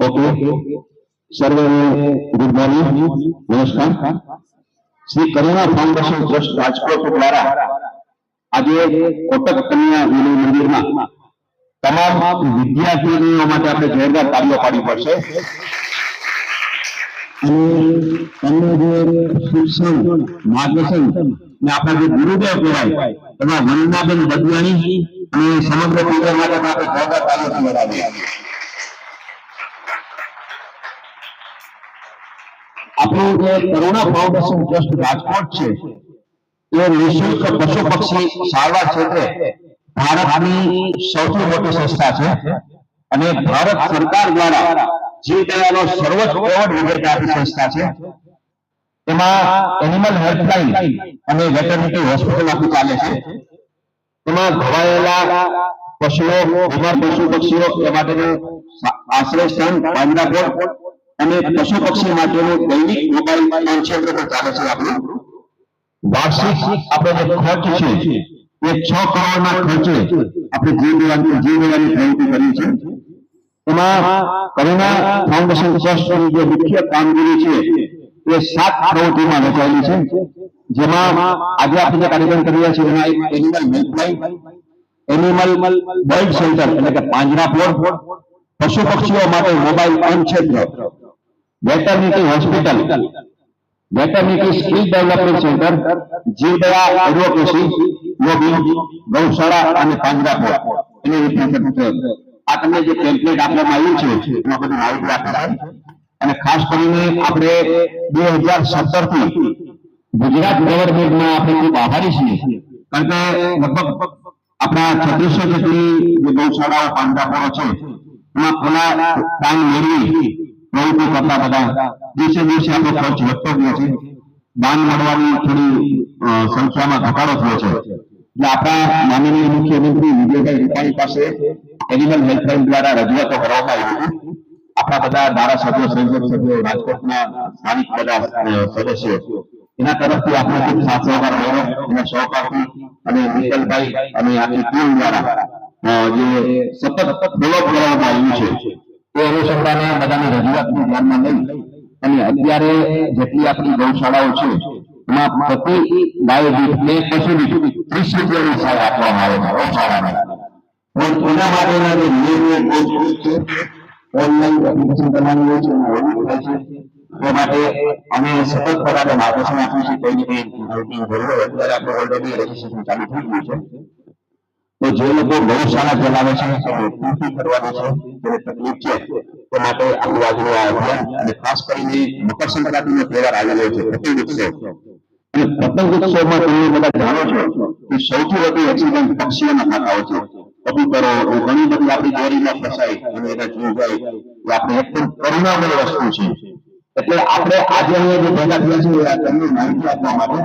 Okay. સર્વેને good morning. નમસ્કાર. Shri Karuna foundation trust Rajkot દ્વારા આજે કોટક કન્યા મંદિરમાં તમામ વિદ્યાર્થીઓ માટે આપણે જોરદાર તાળીઓ પાડવી પડશે. અને તમને જે શિક્ષણ, માર્ગદર્શન ને આપણા જે ગુરુદેવ કહેવાય, એમાં વંદનાબેન દદલાણી અને સમગ્ર પરિવાર માટે આપણે જોરદાર તાળીઓ લગાવીએ. આપણું જે કરુણા ફાઉન્ડેશન ટ્રસ્ટ રાજકોટ છે, એ નિઃશુલ્ક પશુ પક્ષી સારવાર ક્ષેત્રે ભારતની સૌથી મોટી સંસ્થા છે અને ભારત સરકાર દ્વારા જીવદયાનો સર્વોચ્ચ એવોર્ડ આપણી સંસ્થા છે. એમાં એનિમલ હેલ્પલાઇન અને વેટરનિટી હોસ્પિટલ આખું ચાલે છે. એમાં ઘવાયેલા પશુઓ, બીમાર પશુ પક્ષીઓ એ માટેનું આશ્રય સ્થાન પાંજરાપોળ અને પશુ પક્ષી માટેનું દૈનિક મોબાઈલ ક્ષેત્ર પણ ચાલે છે આપણું. વાર્ષિક આપણે જે ખર્ચ છે, એ છ કરોડના ખર્ચે આપણે જીવ દેવાની જીવ દેવાની પ્રવૃત્તિ કરી છે, એમાં કરુણા ફાઉન્ડેશન ટ્રસ્ટની જે મુખ્ય કામગીરી છે, એ સાત પ્રવૃત્તિમાં વહેંચાયેલી છે, જેમાં આજે આપણે જે કાર્યક્રમ કરી રહ્યા છીએ, એમાં એક animal helpline animal bird centre એટલે કે પાંજરાપોળ પશુ પક્ષીઓ માટે મોબાઈલ ફોન ક્ષેત્ર veterinary hospital veterinary skill development centre જીવદયા એડવોકેસી લોબી ગૌશાળા અને પાંજરાપોળ એને રિપ્રેઝેન્ટ આ તમને જે ટેમ્પલેટ આપવામાં આવ્યું છે, એમાં બધું માહિતી આપેલા અને ખાસ કરીને આપણે બે હજાર સત્તરથી ગુજરાત ગવર્મેન્ટમાં આપણે ખૂબ આભારી છીએ. કારણ કે લગભગ આપણા છત્રીસો જેટલી જે ગૌશાળાઓ પાંજરાપોળો છે, એમાં ખોલા દાન મેળવી પ્રવૃત્તિ કરતા બધા. દિવસે દિવસે આપણો ખર્ચ વધતો ગયો છે. દાન મળવાની થોડી સંખ્યામાં ઘટાડો થયો છે. એટલે આપણા માનનીય મુખ્યમંત્રી વિજયભાઈ રૂપાણી પાસે એનિમલ હેલ્પલાઇન દ્વારા રજૂઆતો કરવામાં આવી હતી. આપણા બધા ધારાસભ્યો, સંસદ સભ્યો, રાજકોટના સ્થાનિક બધા સદસ્યો એના તરફથી આપણે ખૂબ સાથ સહકાર રહ્યો એના સહકારથી અને મિત્તલભાઈ અને આખી ટીમ દ્વારા જે સતત ડેવલપ કરવામાં આવ્યું છે. એ અનુસંધાને બધાની રજૂઆતને ધ્યાનમાં લઈ અને અત્યારે જેટલી આપણી ગૌશાળાઓ છે, એમાં પ્રતિ ગાય દીઠ બે પશુ દીઠ ત્રીસ રૂપિયાની સહાય આપવામાં આવે ગૌશાળાને. એના માટેના જે નિયમો છે. ઓનલાઈન એપ્લિકેશન કરવાની હોય છે ઓડિટ એ માટે અમે સતત પ્રકારે માર્ગદર્શન આપ્યું છે કોઈ હોય અત્યારે આપણે રજીસ્ટ્રેશન ચાલુ થઈ ગયું છે. તો જે લોકો ગૌશાળા ચલાવે છે તકલીફ છે, તે માટે આપણું આજનું આ અને ખાસ કરીને મકર સંક્રાંતિનો તહેવાર આવેલો છે પતંગ ઉત્સવ. અને પતંગ ઉત્સવમાં તમે બધા જાણો છો કે સૌથી વધુ એક્સિડન્ટ પક્ષીઓના થતા હોય છે. કબૂતરો ઘણી બધી આપણી દોરીમાં ફસાય અને એના જીવ જાય એ આપણે એકદમ કરુણામય વસ્તુ છે. એટલે આપણે આજે અહીંયા જે ભેગા થયા છે એ આ તમને માહિતી આપવા માટે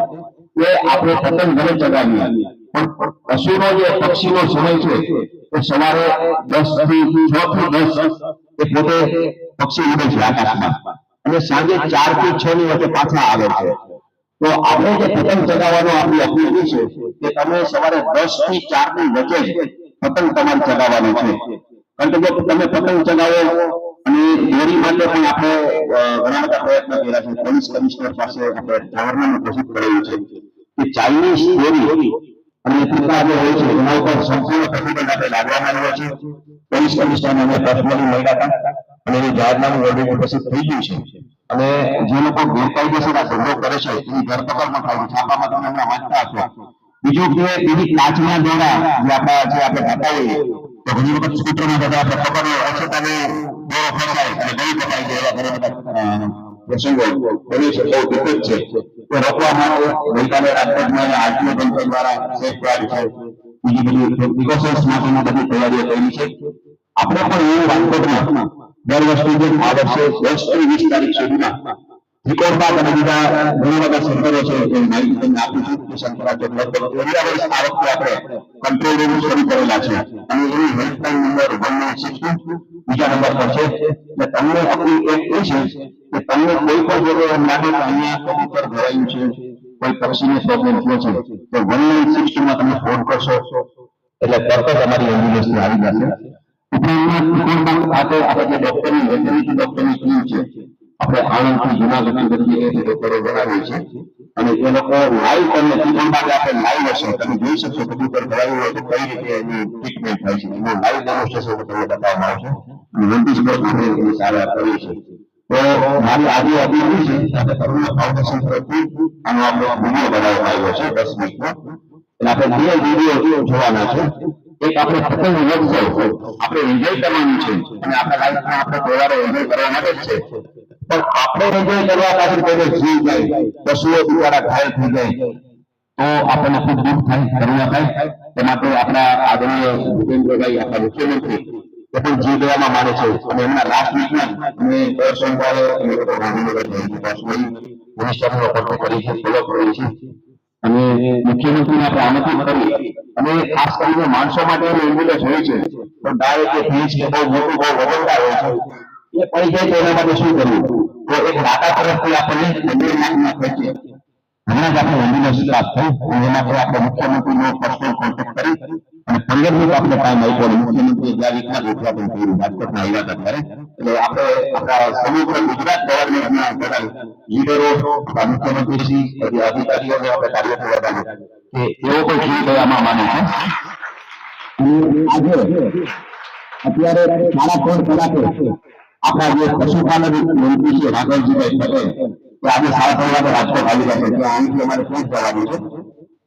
કે આપણે પતંગ ઘરે ચગાવીએ. પશુનો જે પક્ષીનો સમય છે, એ સવારે દસથી છ થી દસ એ પોતે પક્ષી ઉડે છે આકાશમાં. અને સાંજે ચારથી છ ની વચ્ચે પાછા આવે છે. તો આપણે જે પતંગ ચગાવવાનો આપણી અપીલ છે કે તમે સવારે દસથી ચારની વચ્ચે પતંગ તમારે ચગાવવાનો છે. કારણ કે જો તમે પતંગ ચગાવો અને દોરી માટે પણ આપણે ઘણા પ્રયત્નો કર્યા છે. પોલીસ કમિશનર પાસે આપણે જાહેરનામું પ્રસિદ્ધ કરેલું છે કે ચાઇનીઝ દોરી અને પિતા જે હોય છે, એના ઉપર સંપૂર્ણ પ્રતિબંધ આપણે લાગવામાં આવ્યો છે. પોલીસ કમિશનર અને પર્સનલી મળ્યા હતા અને એનું જાહેરનામું ઓલરેડી ઉપસ્થિત થઈ ગયું છે. અને જે લોકો ગેરકાયદેસર ધંધો કરે છે, એની ધરપકડમાં થાય છે છાપામાં તમે હમણાં વાંચતા હશો. બીજું કે એની કાચના દ્વારા જે આપણા જે આપણે બતાવીએ તો ઘણી વખત સ્કૂટરમાં બધા આપણે પકડો અછતાને દોરો ફસાય અને ગળી પકડાઈ જાય એવા ઘણા બધા આપણે પણ એવું રાજકોટમાં દર વર્ષની જેમ આ વર્ષે દસથી વીસ તારીખ સુધીમાં ત્રિકોણબાગ અને બીજા ઘણા બધા સેન્ટરો છે આપું છું કે આપણે કંટ્રોલ રૂમ શરૂ કરેલા છે. અને એની helpline number one nine six બીજા નંબર પર છે. તમને આપણી એક એ છે તમને કોઈ પણ જરૂર લાગે કે અહીંયા કબૂતર ભરાયું છે, કોઈ પક્ષીને પ્રોબ્લેમ લખ્યો છે, તો વન નાઇન સિક્સમાં તમે ફોન કરશો. એટલે તરત અમારી એમ્બ્યુલન્સ આવી જશે. આપણે અને એ લોકો લાઈવ તમને માટે આપણે લાઈવ હશે. તમે જોઈ શકશો કબૂતર ભરાયું હોય, તો કઈ રીતે ટ્રીટમેન્ટ થાય છે. એનું લાઈવ ડેમોન્સ્ટ્રેશન તમને બતાવવામાં આવશે. અને નોટિસ બોર્ડ આપણે એની સારવાર કરી છે તો મારી આજે સાથે કરુણા ફાઉન્ડેશન આપણે આપણે આપણે આપણે આપણા આપણે જ છે. પણ આપણે એન્જોય કરવા પાછળ કોઈને પશુઓ દ્વારા ઘાયલ થઈ જાય, તો આપણને ખૂબ દુઃખ થાય, કરુણા થાય. તે માટે આપણા આદરણીય ભૂપેન્દ્રભાઈ, આપણા મુખ્યમંત્રી એ પણ જીવ માને છે. અને એમના લાસ્ટ વીકમાં અમે લોકો કોન્ટેક્ટ કરી. છે, ફોલો કરી છે. અને મુખ્યમંત્રીને આપણે કરી. અને ખાસ કરીને માણસો માટે એમ્બ્યુલન્સ હોય છે. પણ ગાય કે કે બહુ મોટું, બહુ વજનદાર હોય છે. એ પડી જાય તો એના માટે શું કરવું? તો એક દાતા તરફથી આપણને બે લાખના ખર્ચે હમણાં જ આપણે એમ્બ્યુલન્સ પ્રાપ્ત થઈ. એના પર આપણે મુખ્યમંત્રીનો પર્સનલ કોન્ટેક્ટ કરી. અને પંદર મિનિટ આપણે ટાઈમ આપ્યો મુખ્યમંત્રી જ્યાં રીતના જ ઉદઘાટન કર્યું રાજકોટના આવ્યા હતા ત્યારે એટલે આપણે આપણા સમગ્ર ગુજરાત ગવર્મેન્ટના બધા લીડરો, આપણા મુખ્યમંત્રીશ્રી બધી અધિકારીઓને આપણે કાર્ય કરવાના કે એવો કોઈ જીવ દયામાં માને છે અત્યારે સાડા ત્રણ કલાકે આપણા જે પશુપાલન મંત્રી છે રાઘવજીભાઈ પટેલ આજે સાડા ત્રણ વાગે રાજકોટ આવી રહ્યા છે. અહીંથી અમારે જવાનું છે.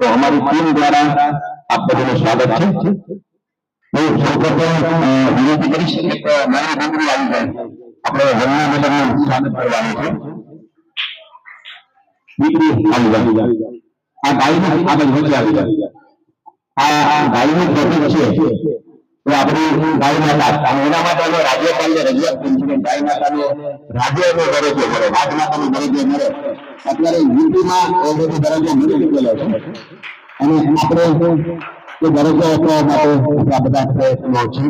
તો અમારી ટીમ દ્વારા આપ બધાનું સ્વાગત છે હું સૌપ્રથમ અ, વિનંતી કરીશ એક નાની દીકરી આવી જાય આપણે વંદના મેડમનું સ્વાગત કરવાનું છે દીકરી આવી જાય આ ગાયનું આ બાજુ વચ્ચે આવી જાય આ ગાયનું પ્રતીક છે તો આપણી ગાય માતા અને એના માટે અમે રાજ્યપાલને રજૂઆત કરી છે કે ગાય માતાને રાજ્યનો દરજ્જો મળે રાજમાતાનો દરજ્જો મળે અત્યારે યુપીમાં ઓલરેડી દરજ્જો મળી ચૂકેલો છે. અને આપણે એ દરજ્જો આપવા માટે આ બધા પ્રયત્નો છે.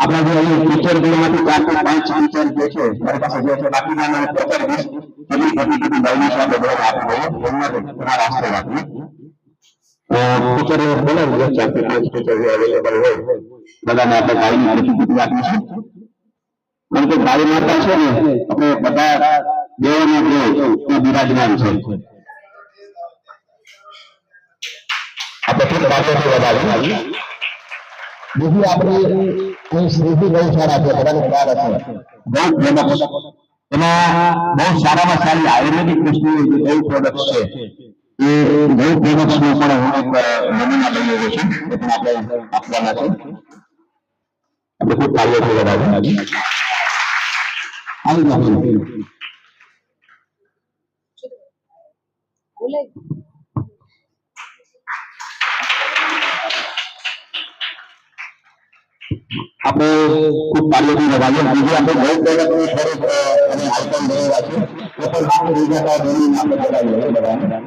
આપણા જે અહીં ટીચરમાંથી ચારથી પાંચ ટીચર જે છે મારી પાસે જે છે બાકીના પચાસ વીસ એટલી બધી બધી ગાયની સાથે બરાબર આપી દઈએ. એમ નથી તમારા આશરે રાખી ટીચર બોલાવી દો ચારથી પાંચ ટીચર જે અવેલેબલ હોય, બધાને આપણે કારણ કે ગાય માતા છે ને, આપણે બધા દેવોના દેવ છે. આપણે ખૂબ વધારી બીજી આપણે અહીં શ્રીજી ગૌશાળા છે બધાને ખ્યાલ હશે બહુ ફેમસ એમાં બહુ સારામાં સારી આયુર્વેદિક વસ્તુઓ જે ગૌ પ્રોડક્ટ છે એ ગૌ પ્રોડક્ટ્સ નો પણ હું એક નમૂના લઈ આવ્યો છું એ પણ આપણે આપવાના છે આપણે ખૂબ કાર્યથી વધારે આવી જાઓ બોલાય આપણે ખૂબ કાર્યથી વધારીએ બીજી આપણે ગૌ પ્રોડક્ટની થોડીક અ, અમે આઈટમ લઈ રહ્યા છીએ એ પણ બાકી બીજા કાંઈ બનીને આપણે બોલાવી લઈએ બધાને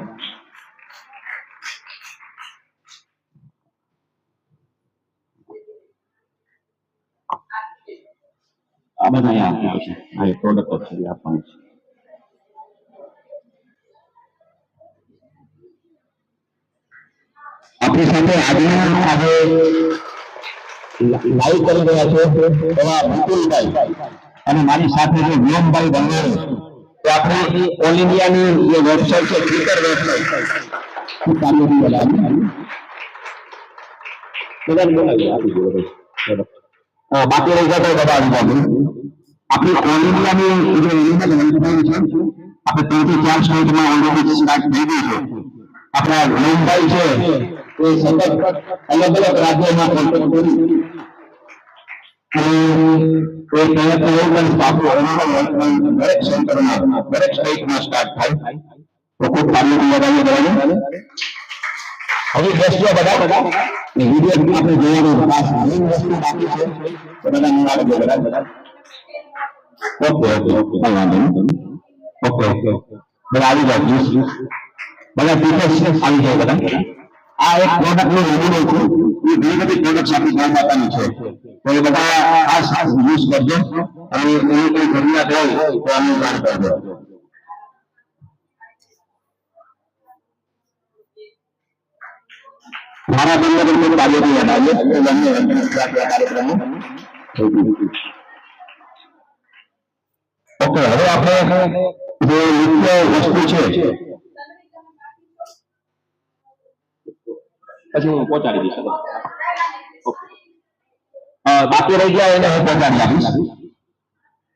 આ બધા અહીંયા આપી છે આ એક પ્રોડક્ટ છે એ લાઈવ કરી રહ્યા છે, એવા વિપુલભાઈ અને મારી સાથે જે વ્યોમભાઈ બંગાળી તો ઓલ ઇન્ડિયાની જે વેબસાઇટ છે ટ્વિટર વેબસાઇટ બાકી રહી જતો બધા આપણી ઓલ ઇન્ડિયાની જે છે, આપણે ત્રણથી ચાર સ્ટેટમાં ઓલરેડી સ્ટાર્ટ થઈ ગઈ છે. આપણા મુંબઈ છે એ સતત અલગ અલગ રાજ્યોમાં કોન્ટેક્ટ કરી અને એ પ્રયત્ન એવો પણ સ્થાપવો એમાં દરેક સેન્ટરમાં દરેક સ્ટેટમાં સ્ટાર્ટ થાય તો ખૂબ તાળીઓ લગાવીએ બરાબર હવે બેસજો બધા બધા ને વીડિયો આપણે જોવાનું ખાસ મેઇન વસ્તુ બાકી છે તો બધા નિવાડે છે બધા બધા ઓકે ઓકે ઓકે કઈ વાંધો નહીં ઓકે ઓકે બધા આવી જાઓ જ્યુસ જ્યુસ બધા ટીચર્સ આવી જાય બધા આ એક પ્રોડક્ટ નો નમૂનો છે. એ ઘણી બધી પ્રોડક્ટ આપણી ગૌ માતાની છે. તો એ બધા આ યુઝ કરજો. અને એની કોઈ જરૂરિયાત હોય તો અમને જાણ કરજો. મારા બંને બંને કાર્યની યાદ આવી બંને ઓકે, હવે આપણે જે મુખ્ય વસ્તુ છે પછી હું પહોંચાડી દઈશ. બાકી રહી ગયા એને હું પહોંચાડી આપીશ.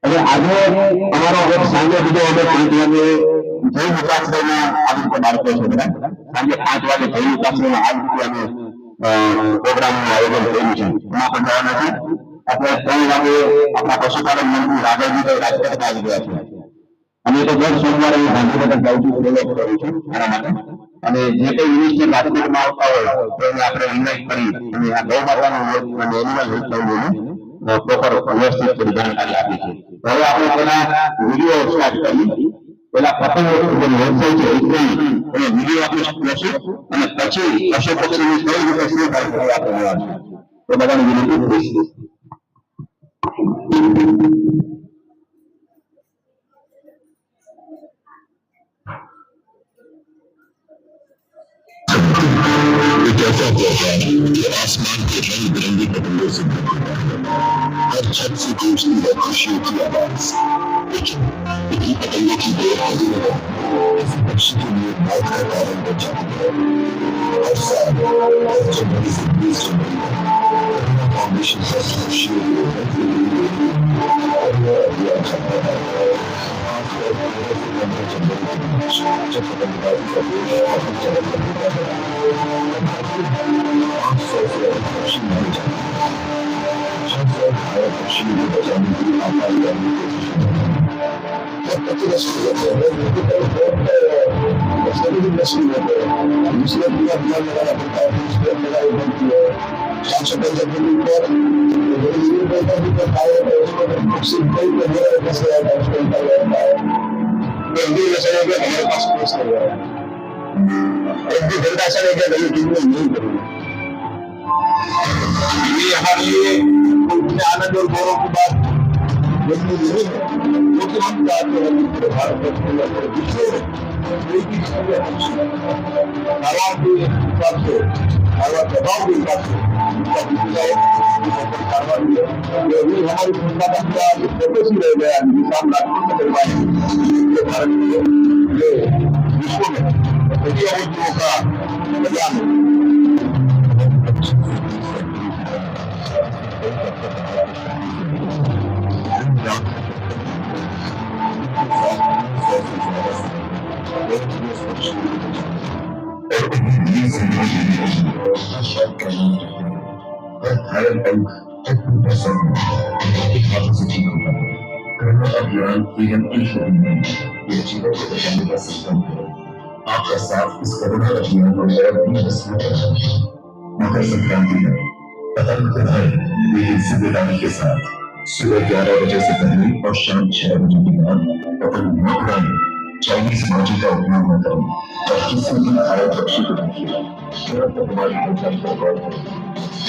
હવે આજે અમારો એક સાંજે બીજો અમે પાંચ વાગે જય મુકાશ્રયમાં આવી રીતે બાળકો છે બધા. સાંજે પાંચ વાગે જય મુકાશ્રયમાં આ રીતે અમે પ્રોગ્રામનું આયોજન કર્યું છે. એમાં પણ જવાના છે. આપણે ત્રણ વાગે આપણા પશુપાલન મંત્રી રાઘવજીભાઈ રાજકોટ આવી ગયા છે. અને તો દર સોમવારે ગાંધીનગર જાઉં છું ફોલો કરું છું એના માટે. અને જે કઈ યુનિટની રાજકોટમાં આવતા હોય, તો એને આપણે ઇન્વાઇટ કરી અને આ ગૌ માતાનું અને એનિમલ હેલ્થ થયું પ્રોપર વ્યવસ્થિત કરી જાણકારી આપી છે. હવે આપણે પેલા વીડિયો સ્ટાર્ટ કરી પેલા પ્રથમ જે વેબસાઇટ છે એકદમ એને વીડિયો આપણે લેશું અને પછી પશુ પક્ષીની કઈ રીતે શું કાર્યક્રમ આપણે લેવાનું તો બધાને વિનંતી કરીશું एक ऐसा प्रोग्राम जो आसमान के रंग बिरंगे पतंगों से भर चुका है हर छत से गूंजती है खुशियों की आवाज लेकिन इन्हीं पतंगों की बेहतरी में किसी पक्षी के लिए मौत का कारण बन जाती है हर साल हर जनवरी से बीस जनवरी तक missions that you shielded and deleted. Thank you. यह अभियान चलता है खासकर पंद्रह से पंद्रह जनवरी के बीच जब पतंगबाजी का देश बहुत चलन लगेगा है आठ सौ से अधिक पक्षी मारे जाते हैं छह सौ घायल पक्षियों को बचाने की आपातकालीन कोशिश की जब तक नस्ल होते हैं उनके तरफ बहुत नस्ल की नस्ल होते हैं दूसरे भी अभियान लगाना पड़ता है दूसरे लड़ाई बनती है साफ सफाई जमीन पर गरीबी में भी करता है उसको मुक्ति कई वगैरह कैसे आता है उसको निकाल जाता है गंभीर नशे में हमारे पास केस नहीं है एक भी गंदा असर है क्या गली टीम में नहीं करेंगे ये हमारे लिए उनके आनंद और गौरव की बात यही नहीं है क्योंकि हम चाहते हैं कि पूरे भारत वर्ष में या पूरे विश्व में कोई भी चीजें हालात के हिसाब से हालात दबाव के हिसाब से उसका भी जाए कारवा भी है ये भी हमारी संस्था का पूरा फोकस ही रह गया जिसे हम राष्ट्र में करवाए ये भारत में ये विश्व में यदि है आपका साथ इस कोरोना अभियान को और भी मज़बूत मकर संक्रांति है पतंग ज़िम्मेदारी के साथ सुबह ग्यारह बजे से पहले और शाम छह बजे के बाद पतंग न उड़ाए चाइनीज़ माजी का उपयोग न करें और किसी भी घायल पक्षी को रखिए तुरंत हमारी हेल्पलाइन पर कॉल करें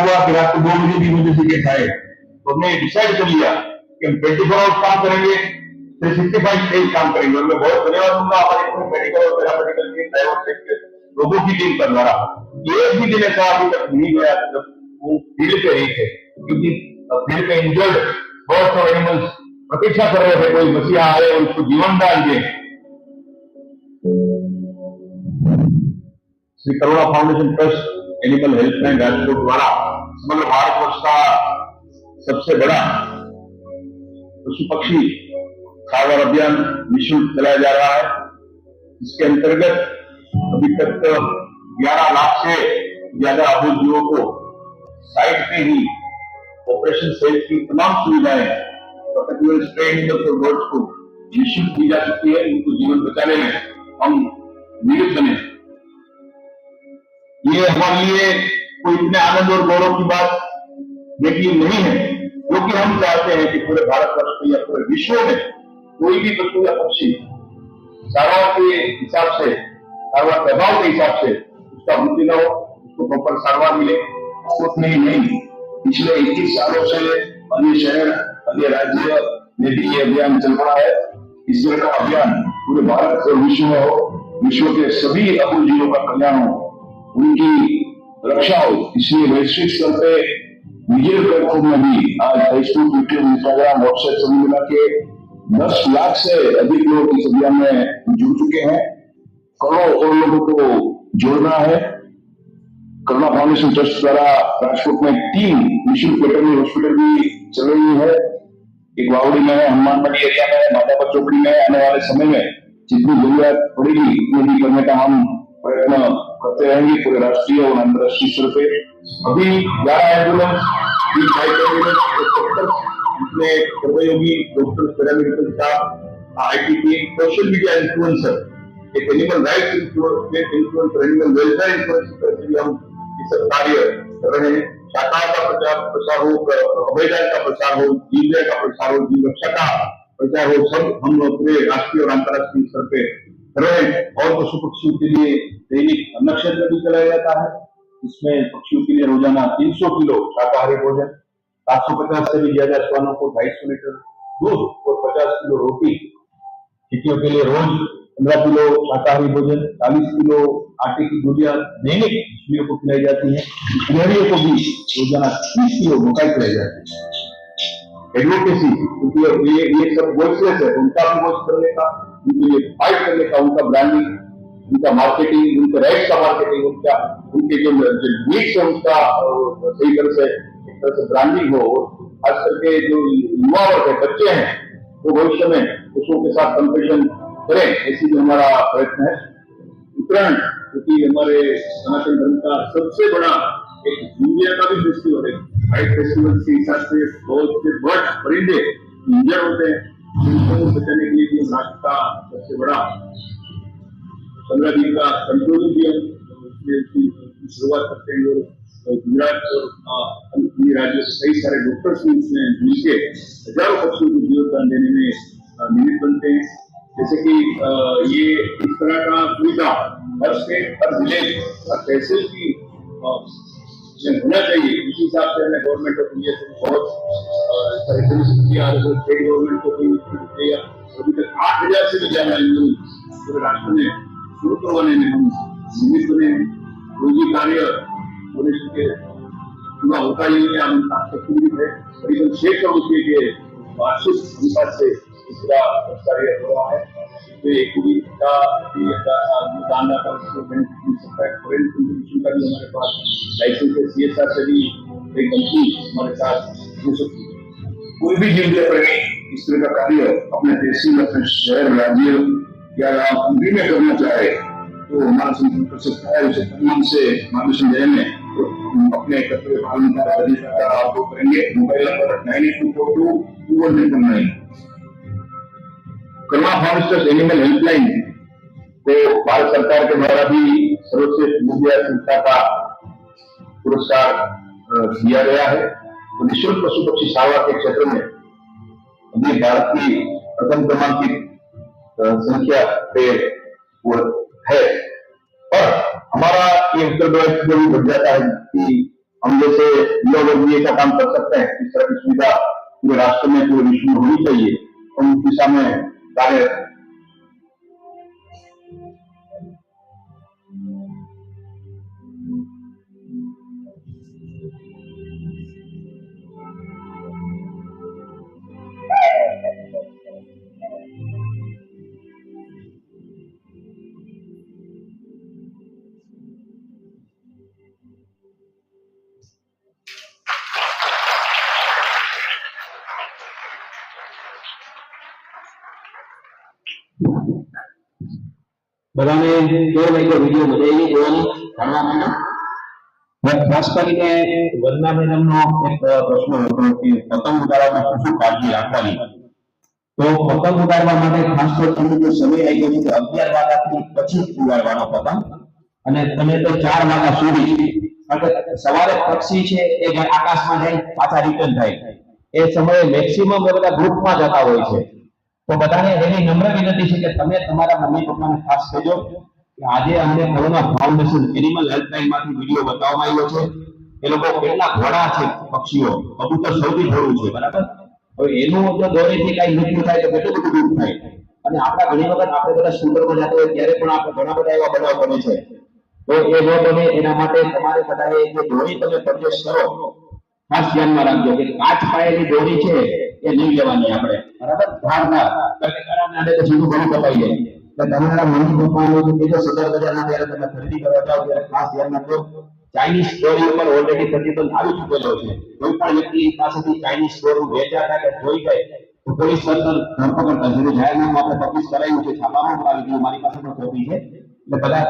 हुआ कि रात को दो बजे तीन बजे से केस आए। तो हमने डिसाइड कर लिया कि हम ट्वेंटी फोर आवर्स काम करेंगे थ्री सिक्सटी फाइव डेज़ काम करेंगे। और मैं बहुत धन्यवाद दूँगा हमारे मेडिकल और पैरामेडिकल टीम ड्राइवर सेक्टर लोगों की टीम का द्वारा। एक भी दिन ऐसा अभी तक नहीं गया जब वो फ़ील्ड पे नहीं थे, क्योंकि फ़ील्ड पे इंजर्ड बहुत सारे एनिमल्स प्रतीक्षा कर रहे थे, कोई मसीहा आए और उसको जीवन दान दे। Shri Karuna foundation trust animal helpline Rajkot द्वारा, समग्र भारतवर्ष का सबसे बड़ा पशु पक्षी सागर अभियान निःशुल्क चलाया जा रहा है। इसके अंतर्गत अभी तक 11 लाख से ज़्यादा अभुजीवों को साइट पे ही ऑपरेशन सेल की तमाम सुविधाएँ पर्टिकुलर बर्ड्स को निःशुल्क दी जा चुकी है। उनको जीवन बचाने में हम नियुक्त बने। ये हमारे लिए कोई इतने आनंद और गौरव की बात यकीन नहीं है क्योंकि हम चाहते हैं कि पूरे भारतवर्ष में या पूरे विश्व में कोई भी पशु या पक्षी सारवार के हिसाब से सारवार प्रभाव के हिसाब से उसका मृत्यु न हो, उसको प्रॉपर सारवार मिले उतने ही नहीं। पिछले इक्कीस सालों से अन्य शहर, अन्य राज्य में भी ये अभियान चल रहा है। इस तरह का अभियान पूरे भारत और विश्व में हो, विश्व के सभी अबुल जीवों का कल्याण हो। उनकी रक्षा हो। इसलिए वैश्विक स्तर पे विजय प्लेटफॉर्म में भी आज फेसबुक ट्विटर इंस्टाग्राम व्हाट्सएप सभी मिला के दस लाख से अधिक लोग इस अभियान में जुड़ चुके हैं। करोड़ों और लोगों को जोड़ना है। करुणा फाउंडेशन ट्रस्ट द्वारा राजकोट में तीन निःशुल्क वेटरनरी हॉस्पिटल भी चल रही है। एक वावड़ी में है हनुमान मंडी एरिया में माधापर चौकड़ी में आने वाले समय में जितनी ज़रूरत पड़ेगी, उतनी करने का हम प्रयत्न करते रहेंगे, पूरे राष्ट्रीय और अंतर्राष्ट्रीय स्तर पे। अभी ग्यारह एंबुलेंस इसमें कर्मयोगी doctor paramedical staff IT social media influencer, एक animal rights influencer animal welfare influencer भी हम सब कार्य कर रहे हैं। शाकाहार का प्रचार प्रसार हो अभयदान का प्रसार हो जीव का प्रसार हो, जीव रक्षा का प्रचार हो, सब हम अपने राष्ट्रीय और अंतर्राष्ट्रीय स्तर पे कर रहे हैं। और पशु पक्षियों के लिए दैनिक अन्न क्षेत्र भी चलाया जाता है। इसमें पक्षियों के लिए रोज़ाना 300 किलो शाकाहारी भोजन 750 से भी ज़्यादा श्वानों को 250 लीटर दूध और 50 किलो रोटी चिट्टियों के लिए रोज पंद्रह किलो शाकाहारी भोजन, चालीस किलो आटे की गुड़िया दैनिक मछलियों को खिलाई जाती है। गिलहरियों को भी रोज़ाना तीस किलो मकाई खिलाई जाती है। एडवोकेसी क्योंकि ये ये सब वॉइसलेस है, उनका भी वॉइस करने का, उनके लिए फाइट करने का, उनका ब्रांडिंग उनका मार्केटिंग उनके राइट का मार्केटिंग उनका, उनके जो नीड्स है उनका सही तरह से, एक तरह से ब्रांडिंग हो खास करके जो युवा वर्ग है, बच्चे हैं, वो भविष्य में पशुओं के साथ कंपेरिजन करें, ऐसी भी हमारा प्रयत्न है। उत्तरायण क्योंकि हमारे सनातन धर्म का सबसे बड़ा एक इंडिया का भी फेस्टिवल है। हाइट फेस्टिवल के हिसाब से बहुत से बर्ड परिंदे इंजर होते हैं। उनको बचाने के लिए भी राष्ट्र का सबसे बड़ा पंद्रह दिन का कंट्रोल उसकी उसकी शुरुआत करते हैं और गुजरात और अन्य राज्यों से कई सारे डॉक्टर्स भी इसमें मिलके हज़ारों पक्षियों को जीवनदान देने में अ, निमित्त बनते हैं। जैसे कि ये इस तरह का सुविधा हर स्टेट हर विलेज हर तहसील की होना चाहिए। उसी हिसाब से हमने गवर्नमेंट ऑफ़ इंडिया से बहुत किया। स्टेट गवर्नमेंट को भी अभी तक आठ हज़ार से भी ज़्यादा पूरे राष्ट्र में ગુરુત્વ બનીને નિમિત્તને કોઈ કાર્ય બોલે શકે पूरा होता ही है हम तकलीफ़ है करीबन छह करोड़ के वार्षिक अनुसार से इसका कार्य हो रहा है कोई भी ज़िले पर इस तरह का कार्य अपने देशी में अपने शहर, राज्य या कंट्री में करना चाहे तो हमारा कर सकता है, उसे से तो अपने कर्तव्य पालन का अधिकार आपको करेंगे। Mobile number nine two four two two one eight nine animal helpline को भारत सरकार के द्वारा भी सर्वश्रेष्ठ मीडिया संस्था का पुरस्कार दिया गया है। तो निःशुल्क पशु पक्षी सेवा के क्षेत्र में अभी भारत की प्रथम क्रमांक की संख्या पे वो है। और हमारा ये उत्तर प्रदेश जो भी बढ़ जाता है कि हम जैसे लोग ये का काम कर सकते हैं, इस तरह की सुविधा पूरे राष्ट्र में पूरे विश्व में होनी चाहिए हम दिशा में कार्य બધાને કેવો લાગ્યો વીડિયો આવી જોવાની? જાણવા માંડો ખાસ કરીને વંદના મેડમનો એક પ્રશ્ન હતો કે પતંગ ઉડાડવામાં શું કાળજી રાખવાની? તો પતંગ ઉડાડવા માટે ખાસ તો તમને સમય આવી ગયો કે અગિયાર વાગ્યાથી પછી ઉડાડવાનો પતંગ. અને તમે તો ચાર વાગ્યા સુધી સવારે પક્ષી છે એ આકાશમાં જાય, પાછા રિટર્ન થાય. એ સમયે મેક્સિમમ બધા ગ્રુપમાં જતા હોય છે. તો બધાને એવી નમ્ર વિનંતી છે કે તમે તમારા મમ્મી પપ્પાને ખાસ કહેજો કે આજે અમને Karuna foundation animal helpline video બતાવવામાં આવ્યો છે. એ લોકો કેટલા ઘોડા છે પક્ષીઓ? કબૂતર સૌથી ઘોડું છે, બરાબર? હવે એનું જો દોરેથી કઈ મૃત્યુ થાય તો કેટલું બધું દુઃખ થાય? અને આપણા ઘણી વખત આપણે બધા સુંદરમાં જતા હોય ત્યારે પણ આપણે ઘણા બધા એવા બનાવ બને છે. તો એ જો બને એના માટે તમારે બધાએ જે દોરી તમે પરચેસ કરો, ખાસ ધ્યાનમાં રાખજો કે કાચ પાયેલી દોરી છે એ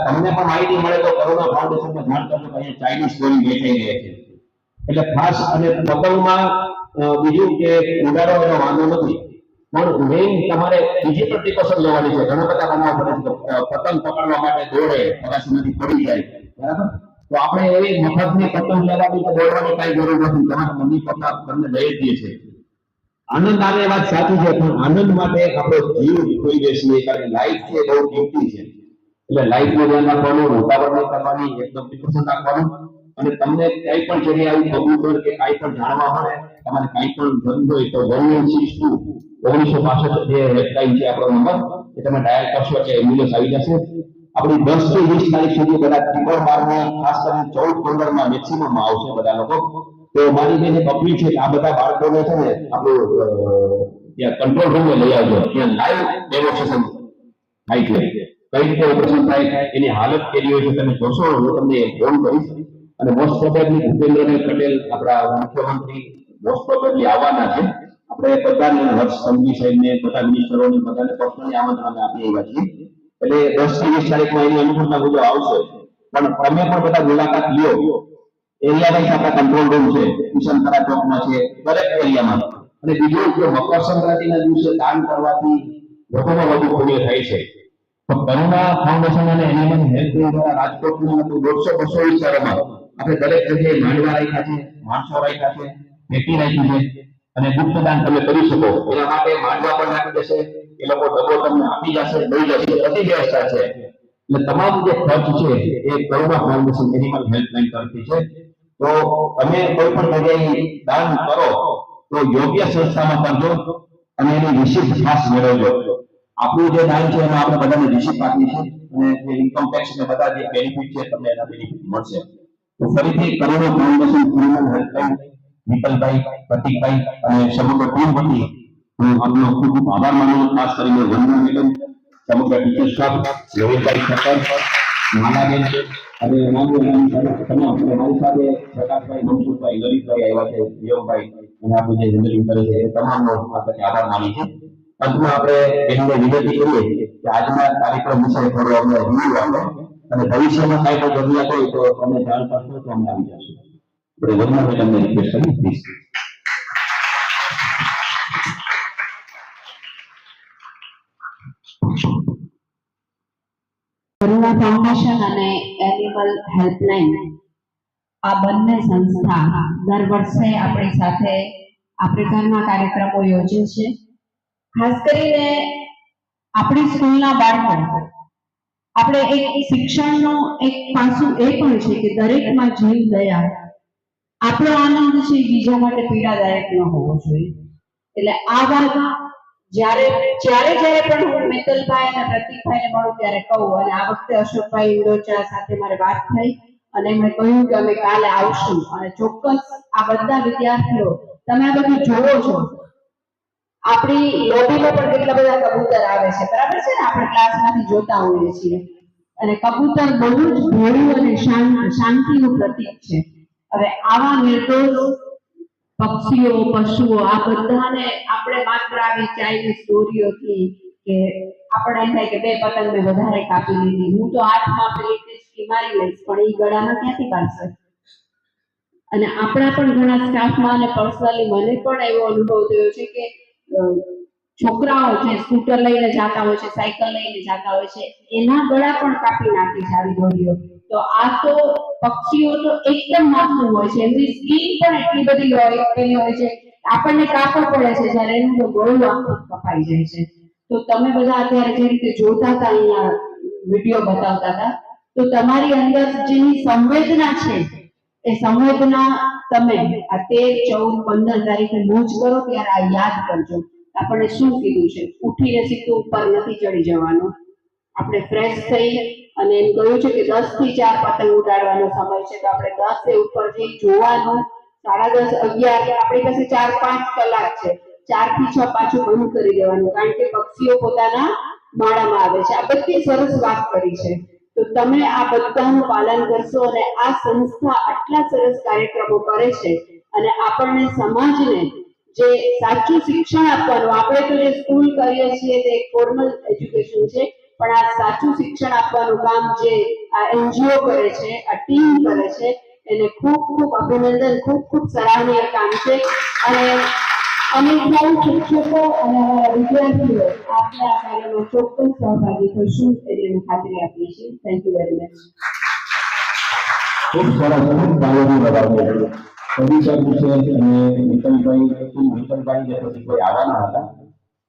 તમને પણ માહિતી મળે તો કરુણા ફાઉન્ડેશનમાં જાણ કરજો કે અહીંયા ચાઇનીઝ રહી છે. એટલે ખાસ અને બીજું કે ઉડાડો એનો વાંધો નથી. પણ મેઇન તમારે બીજી પ્રિકોશન લેવાની છે. ઘણા બધા પતંગ પકડવા માટે દોડે અગાસીમાંથી પડી જાય. બરાબર? તો આપણે એવી મફતની પતંગ લેવાની કે દોડવાની કઈ જરૂર નથી. તમારા મમ્મી, પપ્પા તમને લઈ દે છે. આનંદ આવે એ વાત સાચી છે, પણ આનંદ માટે આપણો જીવ ખોઈ બેસીએ કારણ લાઈફ છે બહુ કિંમતી છે. એટલે લાઈફનું ધ્યાન રાખવાનું વાતાવરણ કરવાની, એકદમ પ્રિકોશન રાખવાનું. અને તમને કઈ પણ જગ્યાએ આવી કબૂતર કે કાંઈ પણ જાણવા મળે તમારે કાંઈ પણ ધંધો હોય તો વન સિક્સ ટુ ઓગણીસો પાસઠ જે હેલ્પલાઇન છે આપણો નંબર એ તમે ડાયલ કરશો એટલે એમ્બ્યુલન્સ આવી જશે. આપણી દસથી વીસ તારીખ સુધી બધા ત્રિકોણ માર્ગમાં ખાસ કરીને ચૌદ પંદરમાં મેક્સિમમ આવશે બધા લોકો. તો મારી જે પબ્લિક છે આ બધા બાળકોને છે ને આપણું અ, ત્યાં કંટ્રોલ રૂમ લઈ આવજો. ત્યાં લાઈવ ડેમોન્સ્ટ્રેશન થાય છે. કઈ રીતે ઓપરેશન થાય એની હાલત કેવી હોય છે તમે જોશો હું તમને ફોન કરીશ. અને મોસ્ટ પ્રોબેબલી ભૂપેન્દ્રભાઈ પટેલ આપણા મુખ્યમંત્રી. મોસ્ટ પ્રોબેબલી આવવાના છે. આપણે બધાને હર્ષ સંઘવી સાહેબને, બધા મિનિસ્ટરોને બધાને પર્સનલી આમંત્રણ આપી રહ્યા છીએ. એટલે દસથી તારીખમાં એની અનુકૂળતા મુજબ આવશે. પણ તમે પણ બધા મુલાકાત લ્યો. એરિયા વાઇઝ આપણા કંટ્રોલ રૂમ છે કિશનખરા ચોકમાં છે, દરેક એરિયામાં. અને બીજું કે મકર સંક્રાંતિના દિવસે દાન કરવાથી લોકોમાં વધુ પુણ્ય થાય છે. કરુણા ફાઉન્ડેશન અને એનિમલ હેલ્થ દ્વારા રાજકોટમાં દોઢસો બસો વિસ્તારોમાં આપણે દરેક જગ્યાએ માંડવા રાખ્યા છે, માણસો રાખ્યા છે, પેટી રાખી છે અને ગુપ્તદાન તમે કરી શકો. એના માટે માંડવા પણ રાખી દેશે, એ લોકો ડબ્બો તમને આપી જશે, દઈ જશે અતિ વ્યવસ્થા છે. એટલે તમામ જે ખર્ચ છે, એ કરુણા ફાઉન્ડેશન એનિમલ હેલ્પલાઇન તરફથી છે. તો તમે કોઈ પણ જગ્યાએ દાન કરો, તો યોગ્ય સંસ્થામાં કરજો અને એની રિસીપ્ટ ખાસ મેળવજો. આપણું જે દાન છે, એમાં આપણે બધાને રિસીપ્ટ આપી છે અને જે ઇન્કમ ટેક્સ ને બધા જે બેનિફિટ છે, તમને એના બેનિફિટ મળશે. તો ફરીથી કરોડો ફાઉન્ડેશન એનિમલ હેલ્પલાઇન વિપલભાઈ પ્રતિકભાઈ અને સમગ્ર ટીમ વતી હું આપનો ખૂબ ખૂબ આભાર માનું. ખાસ કરીને વંદના મેડમ, સમગ્ર ટીચર સ્ટાફ રોહિતભાઈ ઠક્કર માલાબેન અને નાનું તમામ મારી સાથે પ્રકાશભાઈ, મનસુખભાઈ લલિતભાઈ આવ્યા છે દેવભાઈ અને આપણું જે હેન્ડલિંગ કરે છે. એ તમામનો આપણે આભાર માની છે. અંતમાં આપણે એમને વિનંતી કરીએ કે આજના કાર્યક્રમ વિશે થોડો અમને રિવ્યુ આપો. અને ભવિષ્યમાં કાંઈ પણ જરૂરિયાત હોય તો અમે જાણ કરશો તો અમે આવી જશું. આપણે વધુમાં મેડમને રિક્વેસ્ટ કરી પ્લીઝ કરુણા ફાઉન્ડેશન અને એનિમલ હેલ્પલાઇન, આ બંને સંસ્થા દર વર્ષે આપણી સાથે આ પ્રકારના કાર્યક્રમો યોજે છે. ખાસ કરીને આપણી સ્કૂલના બાળકો. આપણે એક શિક્ષણનો એક પાસું એ પણ છે કે દરેકમાં જીવ દયા. આપણો આનંદ છે બીજા માટે પીડાદાયક ન હોવો જોઈએ. એટલે આ વાત જ્યારે જ્યારે જ્યારે પણ હું મિત્તલભાઈ અને પ્રતિકભાઈને મળું ત્યારે કહું અને આ વખતે અશોકભાઈ ઇન્દોચા સાથે મારે વાત થઈ અને એમણે કહ્યું કે અમે કાલે આવશું. અને ચોક્કસ આ બધા વિદ્યાર્થીઓ, તમે આ બધું જોવો છો. આપણી લોબીમાં પણ કેટલા બધા કબૂતર આવે છે. બરાબર છે ને? આપણે ક્લાસમાંથી જોતા હોઈએ છીએ. અને કબૂતર બહુ જ ભોળું અને શાંત શાંતિનું પ્રતીક છે. હવે આવા નિર્દોષ પક્ષીઓ, પશુઓ, આ બધાને આપણે માત્ર આવી ચાઇનીઝ સ્ટોરીઓથી કે આપણે એમ થાય કે બે પતંગ મેં વધારે કાપી લીધી. હું તો હાથમાં પેલી ટીચકી મારી લઈશ, પણ એ ગળામાં ક્યાંથી કાઢશે અને આપણા પણ ઘણા સ્ટાફમાં અને પર્સનલી મને પણ એવો અનુભવ થયો છે કે છોકરાઓ જે સ્કૂટર લઈને જતા હોય છે, સાયકલ લઈને જતા હોય છે, એના ગળા પણ કાપી નાખી છે આવી દોરીઓ. તો આ તો પક્ષીઓ તો એકદમ માસૂમ હોય છે, એમની સ્કીન પણ એટલી બધી હોય હોય છે, આપણને કાપડ પડે છે જ્યારે એનું તો ગળું આખું કપાઈ જાય છે. તો તમે બધા અત્યારે જે રીતે જોતા હતા અહીંયા વીડિયો બતાવતા હતા, તો તમારી અંદર જેની સંવેદના છે એ સંવેદના તમે આ તેર, ચૌદ, પંદર તારીખે મોજ કરો ત્યારે આ યાદ કરજો. આપણે શું કીધું છે? ઉઠીને સીધું ઉપર નથી ચડી જવાનું. આપણે ફ્રેશ થઈ અને એમ કહ્યું છે કે દસથી ચાર પતંગ ઉડાડવાનો સમય છે, તો આપણે દસ એ ઉપર જઈ જોવાનું. સાડા દસ, અગિયાર, આપણી પાસે ચાર, પાંચ કલાક છે. ચારથી છ પાછું બંધ કરી દેવાનું, કારણ કે પક્ષીઓ પોતાના માળામાં આવે છે. આ બધી સરસ વાત કરી છે. તો તમે આ બધાનું પાલન કરશો અને આ સંસ્થા આટલા સરસ કાર્યક્રમો કરે છે અને આપણને સમાજને જે સાચું શિક્ષણ આપવાનું, આપણે તો જે સ્કૂલ કરીએ છીએ તે ફોર્મલ એજ્યુકેશન છે, પણ આ સાચું શિક્ષણ આપવાનું કામ જે આ એનજીઓ કરે છે, આ ટીમ કરે છે, એને ખૂબ ખૂબ અભિનંદન, ખૂબ ખૂબ સરાહનીય કામ છે. અને સૌ શિક્ષકો અને વિદ્યાર્થીઓ આપણે આ કાર્યમાં ચોક્કસ સહભાગી થશું તેની ખાતરી આપીએ છીએ થેન્ક યુ વેરી મચ ખૂબ સરસ ખૂબ કાર્યની લગાવી કવિતા વિશે અને વિઠ્ઠલભાઈ વિઠ્ઠલભાઈ જે પ્રતિકભાઈ આવવાના હતા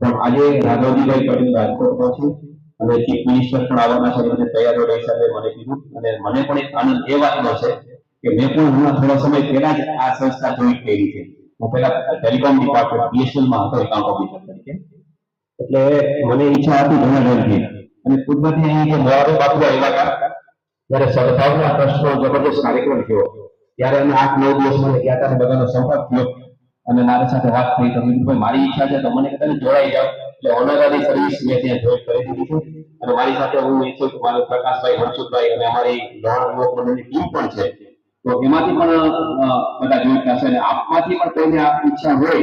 પણ આજે રાઘવજીભાઈ પટેલ રાજકોટ પહોંચ્યું અને ચીફ મિનિસ્ટર પણ આવવાના છે મને તૈયાર રહી સાથે મને કીધું અને મને પણ એક આનંદ એ વાતનો છે કે મેં પણ હમણાં થોડા સમય પહેલા જ આ સંસ્થા જોઈન કરી છે પહેલા ટેલિકોમ ડિપાર્ટમેન્ટ બીએસએલમાં હતો એકાઉન્ટ ઓફિસર તરીકે. એટલે મને ઈચ્છા હતી ટાઈમથી અને કુદરતી અહીં જે મોરારી બાપુ આવ્યા હતા, ત્યારે સદભાવના ટ્રસ્ટનો જબરદસ્ત કાર્યક્રમ થયો. ત્યારે અમે આઠ નવ દિવસ મને ગયા હતા બધાનો સંપર્ક થયો. અને મારી સાથે વાત થઈ તો ભાઈ, મારી ઈચ્છા છે તો મને કદાચ જોડાઈ જાઓ. એટલે ઓનરરી સર્વિસ મેં ત્યાં જોઈન કરી દીધી છે. અને મારી સાથે હું ઈચ્છું છું મારો પ્રકાશભાઈ, મનસુખભાઈ અને અમારી મંડળની ટીમ પણ છે. તો એમાંથી પણ બધા જોઈ થશે અને આપમાંથી પણ કોઈને આ ઈચ્છા હોય,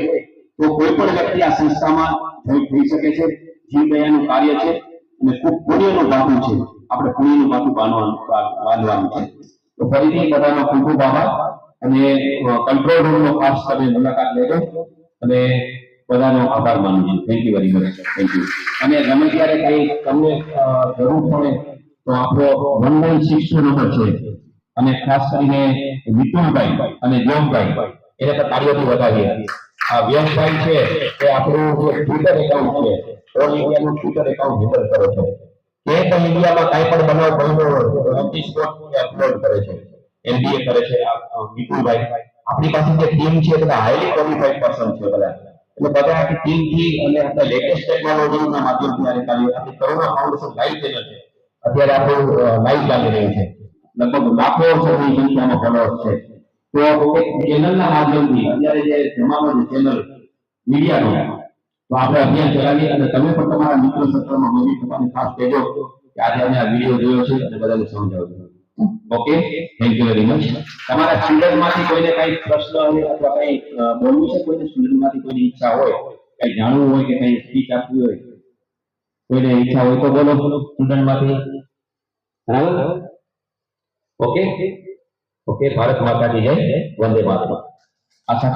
તો કોઈ પણ વ્યક્તિ આ સંસ્થામાં જોઈન થઈ શકે છે. જીવ દયાનું કાર્ય છે અને ખૂબ પુણ્યનું બાંધું છે. આપણે પુણ્યનું બાંધું બાંધવાનું બાંધવાનું છે. તો ફરીથી બધાનો ખૂબ ખૂબ આભાર. અને કંટ્રોલ રૂમનો ખાસ તમે મુલાકાત લેજો અને બધાનો આભાર માનું છું. Thank you very much thank you અને ગમે ત્યારે કઈ તમને જરૂર પડે, તો આપણો વન નાઇન સિક્સ છે. અને ખાસ કરીને વિપુલભાઈ અને વ્યોમભાઈ એને તો કાર્યોથી વધાવીએ આ વ્યોમભાઈ છે, એ આપણું જે ટ્વિટર એકાઉન્ટ છે ઓલ ઇન્ડિયાનું ટ્વિટર એકાઉન્ટ હેન્ડલ કરે છે. તે પણ ઇન્ડિયામાં કાંઈ પણ બનાવ ઓન ધી અપલોડ કરે છે. એમબીએ કરે છે વિપુલભાઈ આપણી પાસે જે ટીમ છે બધા હાઈલી ક્વોલિફાઈડ પર્સન છે બધા. એટલે બધા આખી ટીમથી અને આપણા લેટેસ્ટ ટેકનોલોજીના માધ્યમથી આ કાર્ય આપણી કરુણા ફાઉન્ડેશન લાઈવ ચેનલ છે, અત્યારે આપણું લાઈવ ચાલી રહ્યું છે. લગભગ લાખો સૌની સંખ્યામાં ફોલોઅર્સ છે. તો એક ચેનલના માધ્યમથી અત્યારે જે જમાનો છે, ચેનલ મીડિયાનો તો આપણે અભિયાન ચલાવીએ અને તમે પણ તમારા મિત્ર સત્રમાં મમ્મી પપ્પાને ખાસ કહેજો કે આજે અમે આ વીડિયો જોયો છે અને બધાને સમજાવજો okay? Thank you very much તમારા સ્ટુડન્ટમાંથી કોઈને કઈ પ્રશ્ન હોય અથવા કઈ બોલવું છે? કોઈને સ્ટુડન્ટમાંથી કોઈની ઈચ્છા હોય, કઈ જાણવું હોય કે કઈ સ્પીચ આપવી હોય? કોઈને ઈચ્છા હોય તો બોલો સ્ટુડન્ટમાંથી બરાબર? ઓકે ઓકે ભારત માતા કી જય વંદે માતરમ આશા